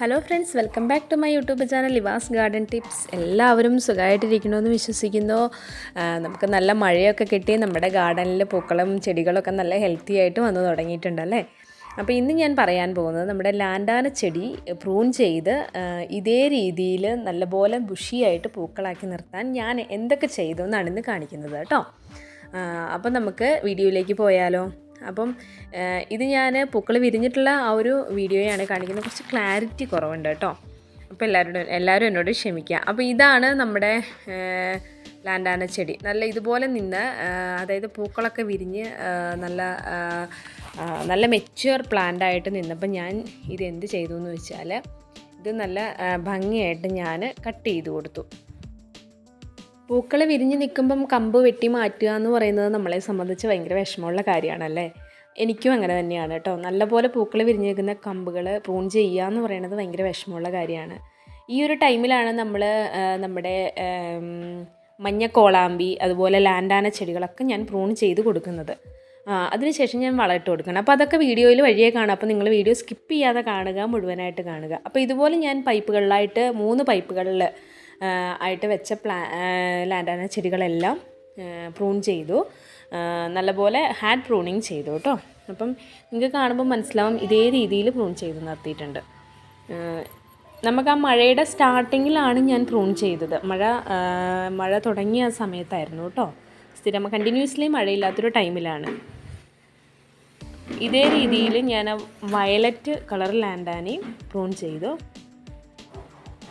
Hello friends welcome back to my YouTube channel Liva's garden tips എല്ലാവരും സുഖമായിട്ടിരിക്കണമെന്ന് വിശ്വസിക്കുന്നു. നമുക്ക് നല്ല മഴയൊക്കെ കിട്ടി. നമ്മുടെ ഗാർഡനിൽ പൂക്കളും ചെടികളൊക്കെ നല്ല ഹെൽത്തി ആയിട്ട് വന്നു തുടങ്ങിയിട്ടുണ്ടല്ലേ അപ്പോൾ ഇന്ന് ഞാൻ പറയാൻ പോകുന്നത് നമ്മുടെ ലാൻഡാന ചെടി പ്രൂൺ ചെയ്ത് ഇതേ രീതിയിൽ നല്ലപോലെ ബുഷിയായിട്ട് പൂക്കളാക്കി നിർത്താൻ ഞാൻ എന്തൊക്കെ ചെയ്തു എന്നാണ് ഇന്ന് കാണിക്കുന്നത് കേട്ടോ. അപ്പോൾ നമുക്ക് വീഡിയോയിലേക്ക് പോയാലോ? അപ്പം ഇത് ഞാൻ പൂക്കൾ വിരിഞ്ഞിട്ടുള്ള ആ ഒരു വീഡിയോയാണ് കാണിക്കുന്നത്. കുറച്ച് ക്ലാരിറ്റി കുറവുണ്ട് കേട്ടോ. അപ്പോൾ എല്ലാവരോടും എല്ലാവരും എന്നോട് ക്ഷമിക്കുക. അപ്പോൾ ഇതാണ് നമ്മുടെ ലാൻഡാന ചെടി. നല്ല ഇതുപോലെ നിന്ന് അതായത് പൂക്കളൊക്കെ വിരിഞ്ഞ് നല്ല നല്ല മെച്യൂർ പ്ലാന്റ് ആയിട്ട് നിന്നപ്പോൾ ഞാൻ ഇത് എന്ത് ചെയ്തു എന്ന് വെച്ചാൽ ഇത് നല്ല ഭംഗിയായിട്ട് ഞാൻ കട്ട് ചെയ്ത് കൊടുത്തു. പൂക്കൾ വിരിഞ്ഞ് നിൽക്കുമ്പം കമ്പ് വെട്ടി മാറ്റുക എന്ന് പറയുന്നത് നമ്മളെ സംബന്ധിച്ച് ഭയങ്കര വിഷമമുള്ള കാര്യമാണല്ലേ? എനിക്കും അങ്ങനെ തന്നെയാണ് കേട്ടോ. നല്ലപോലെ പൂക്കൾ വിരിഞ്ഞ് നിൽക്കുന്ന കമ്പുകൾ പ്രൂൺ ചെയ്യുക എന്ന് പറയുന്നത് ഭയങ്കര വിഷമമുള്ള കാര്യമാണ്. ഈ ഒരു ടൈമിലാണ് നമ്മൾ നമ്മുടെ മഞ്ഞ കോളാമ്പി അതുപോലെ ലാൻഡാന ചെടികളൊക്കെ ഞാൻ പ്രൂൺ ചെയ്ത് കൊടുക്കുന്നത്. അതിനുശേഷം ഞാൻ വളമിട്ട് കൊടുക്കണം. അപ്പോൾ അതൊക്കെ വീഡിയോയിൽ വഴിയേ കാണാം. അപ്പോൾ നിങ്ങൾ വീഡിയോ സ്കിപ്പ് ചെയ്യാതെ കാണുക മുഴുവനായിട്ട് കാണുക. അപ്പോൾ ഇതുപോലെ ഞാൻ പൈപ്പുകളിലായിട്ട് മൂന്ന് പൈപ്പുകളിൽ ആയിട്ട് വെച്ച പ്ലാ ലാൻഡാന ചെടികളെല്ലാം പ്രൂൺ ചെയ്തു. നല്ലപോലെ ഹാൻഡ് പ്രൂണിങ് ചെയ്തു കേട്ടോ. അപ്പം നിങ്ങൾക്ക് കാണുമ്പോൾ മനസ്സിലാവും ഇതേ രീതിയിൽ പ്രൂൺ ചെയ്ത് നിർത്തിയിട്ടുണ്ട്. നമുക്ക് ആ മഴയുടെ സ്റ്റാർട്ടിങ്ങിലാണ് ഞാൻ പ്രൂൺ ചെയ്തത്. മഴ മഴ തുടങ്ങിയ സമയത്തായിരുന്നു കേട്ടോ. സ്ഥിരം കണ്ടിന്യൂസ്ലി മഴയില്ലാത്തൊരു ടൈമിലാണ് ഇതേ രീതിയിൽ ഞാൻ വയലറ്റ് കളർ ലാൻഡാനി പ്രൂൺ ചെയ്തു.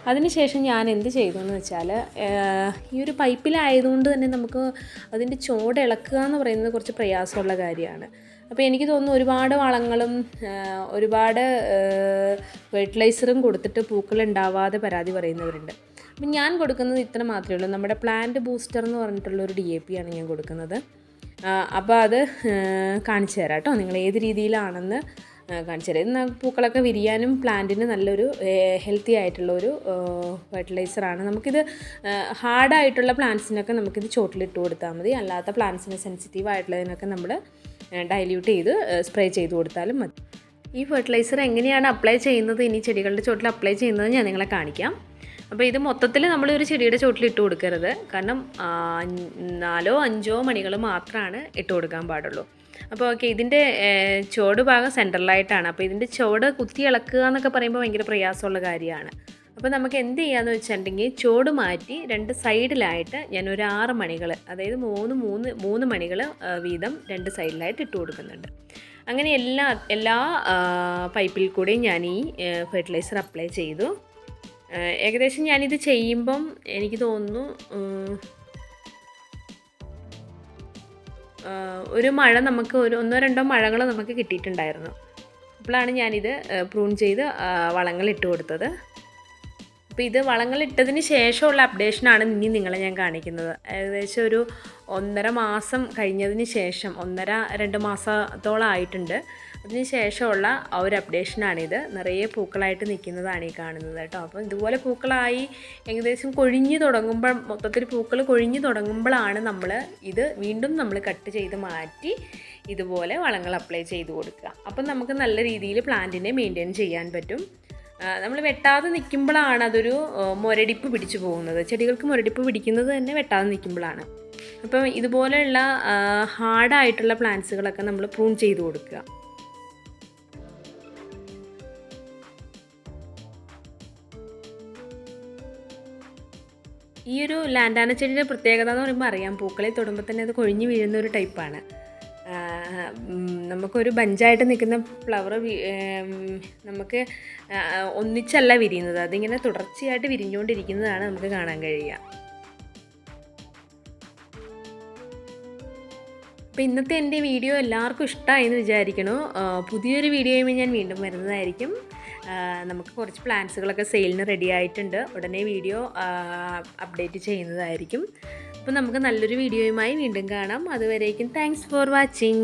അതിനുശേഷം ഞാൻ എന്ത് ചെയ്തു എന്ന് വെച്ചാൽ ഈ ഒരു പൈപ്പിലായതുകൊണ്ട് തന്നെ നമുക്ക് അതിന്റെ ചോട് ഇളക്കുക എന്ന് പറയുന്നത് കുറച്ച് പ്രയാസമുള്ള കാര്യമാണ്. അപ്പോൾ എനിക്ക് തോന്നുന്നു ഒരുപാട് വളങ്ങളും ഒരുപാട് ഫെർട്ടിലൈസറും കൊടുത്തിട്ട് പൂക്കൾ ഉണ്ടാവാതെ പരാതി പറയുന്നവരുണ്ട്. അപ്പം ഞാൻ കൊടുക്കുന്നത് ഇത്ര മാത്രമേ ഉള്ളൂ. നമ്മുടെ പ്ലാന്റ് ബൂസ്റ്റർ എന്ന് പറഞ്ഞിട്ടുള്ള ഒരു ഡി എ പി ആണ് ഞാൻ കൊടുക്കുന്നത്. അപ്പോൾ അത് കാണിച്ചു തരാം കേട്ടോ. നിങ്ങൾ ഏത് രീതിയിലാണെന്ന് കാണിച്ചു തരാം. ഇത് പൂക്കളൊക്കെ വിരിയാനും പ്ലാന്റിന് നല്ലൊരു ഹെൽത്തി ആയിട്ടുള്ള ഒരു ഫെർട്ടിലൈസറാണ് നമുക്കിത് ഹാർഡായിട്ടുള്ള പ്ലാന്റ്സിനൊക്കെ നമുക്കിത് ചോട്ടിലിട്ട് കൊടുത്താൽ മതി. അല്ലാത്ത പ്ലാന്റ്സിന് സെൻസിറ്റീവ് ആയിട്ടുള്ളതിനൊക്കെ നമ്മൾ ഡൈല്യൂട്ട് ചെയ്ത് സ്പ്രേ ചെയ്ത് കൊടുത്താലും മതി. ഈ ഫെർട്ടിലൈസർ എങ്ങനെയാണ് അപ്ലൈ ചെയ്യുന്നത്? ഇനി ചെടികളുടെ ചോട്ടിൽ അപ്ലൈ ചെയ്യുന്നത് ഞാൻ നിങ്ങളെ കാണിക്കാം. അപ്പോൾ ഇത് മൊത്തത്തിൽ നമ്മൾ ഒരു ചെടിയുടെ ചോട്ടിൽ ഇട്ട് കൊടുക്കരുത്. കാരണം നാലോ അഞ്ചോ മണികൾ മാത്രമാണ് ഇട്ട് കൊടുക്കാൻ പാടുള്ളൂ. അപ്പോൾ ഓക്കെ ഇതിന്റെ ചുവട് ഭാഗം സെൻട്രലായിട്ടാണ്. അപ്പോൾ ഇതിന്റെ ചുവട് കുത്തി ഇളക്കുക എന്നൊക്കെ പറയുമ്പോൾ ഭയങ്കര പ്രയാസമുള്ള കാര്യമാണ്. അപ്പോൾ നമുക്ക് എന്ത് ചെയ്യാമെന്ന് വെച്ചിട്ടുണ്ടെങ്കിൽ ചുവട് മാറ്റി രണ്ട് സൈഡിലായിട്ട് ഞാൻ ഒരു ആറ് മണികൾ അതായത് മൂന്ന് മൂന്ന് മൂന്ന് മണികൾ വീതം രണ്ട് സൈഡിലായിട്ട് ഇട്ട് കൊടുക്കുന്നുണ്ട്. അങ്ങനെ എല്ലാ എല്ലാ പൈപ്പിൽ കൂടെയും ഞാൻ ഈ ഫെർട്ടിലൈസർ അപ്ലൈ ചെയ്തു. ഏകദേശം ഞാനിത് ചെയ്യുമ്പം എനിക്ക് തോന്നുന്നു ഒരു മഴ നമുക്ക് ഒരു ഒന്നോ രണ്ടോ മഴകൾ നമുക്ക് കിട്ടിയിട്ടുണ്ടായിരുന്നു. അപ്പോഴാണ് ഞാനിത് പ്രൂൺ ചെയ്ത് വളങ്ങൾ ഇട്ട് കൊടുത്തത്. അപ്പോൾ ഇത് വളങ്ങൾ ഇട്ടതിന് ശേഷമുള്ള അപ്ഡേഷനാണ് ഇനി നിങ്ങളെ ഞാൻ കാണിക്കുന്നത്. ഏകദേശം ഒരു ഒന്നര മാസം കഴിഞ്ഞതിന് ശേഷം ഒന്നര രണ്ട് മാസത്തോളം ആയിട്ടുണ്ട്. അതിന് ശേഷമുള്ള ആ ഒരു അപ്ഡേഷനാണിത് നിറയെ പൂക്കളായിട്ട് നിൽക്കുന്നതാണ് ഈ കാണുന്നത് കേട്ടോ. അപ്പം ഇതുപോലെ പൂക്കളായി ഏകദേശം കൊഴിഞ്ഞു തുടങ്ങുമ്പോൾ മൊത്തത്തിൽ പൂക്കൾ കൊഴിഞ്ഞു തുടങ്ങുമ്പോഴാണ് നമ്മൾ ഇത് വീണ്ടും നമ്മൾ കട്ട് ചെയ്ത് മാറ്റി ഇതുപോലെ വളങ്ങൾ അപ്ലൈ ചെയ്ത് കൊടുക്കുക. അപ്പം നമുക്ക് നല്ല രീതിയിൽ പ്ലാന്റിനെ മെയിന്റെയിൻ ചെയ്യാൻ പറ്റും. നമ്മൾ വെട്ടാതെ നിൽക്കുമ്പോഴാണ് അതൊരു മുരടിപ്പ് പിടിച്ചു പോകുന്നത്. ചെടികൾക്ക് മുരടിപ്പ് പിടിക്കുന്നത് തന്നെ വെട്ടാതെ നിൽക്കുമ്പോഴാണ് അപ്പം ഇതുപോലെയുള്ള ഹാർഡായിട്ടുള്ള പ്ലാന്റ്സുകളൊക്കെ നമ്മൾ പ്രൂൺ ചെയ്ത് കൊടുക്കുക. ഈ ഒരു ലാൻഡാന ചെടിയുടെ പ്രത്യേകത എന്ന് പറയുമ്പോൾ അറിയാം. പൂക്കളെ തൊടുമ്പോൾ തന്നെ അത് കൊഴിഞ്ഞ് വീഴുന്ന ഒരു ടൈപ്പാണ്. നമുക്കൊരു ബഞ്ചായിട്ട് നിൽക്കുന്ന ഫ്ലവർ നമുക്ക് ഒന്നിച്ചല്ല വിരിയുന്നത്. അതിങ്ങനെ തുടർച്ചയായിട്ട് വിരിഞ്ഞുകൊണ്ടിരിക്കുന്നതാണ് നമുക്ക് കാണാൻ കഴിയുക. അപ്പോൾ ഇന്നത്തെ എന്റെ വീഡിയോ എല്ലാവർക്കും ഇഷ്ടമായി എന്ന് വിചാരിക്കണു പുതിയൊരു പുതിയൊരു വീഡിയോയുമായി ഞാൻ വീണ്ടും വരുന്നതായിരിക്കും. നമുക്ക് കുറച്ച് പ്ലാൻസുകളൊക്കെ സെയിലിന് റെഡി ആയിട്ടുണ്ട്. ഉടനെ വീഡിയോ അപ്ഡേറ്റ് ചെയ്യുന്നതായിരിക്കും. അപ്പോൾ നമുക്ക് നല്ലൊരു വീഡിയോയുമായി വീണ്ടും കാണാം. അതുവരേക്കും താങ്ക്സ് ഫോർ വാച്ചിങ്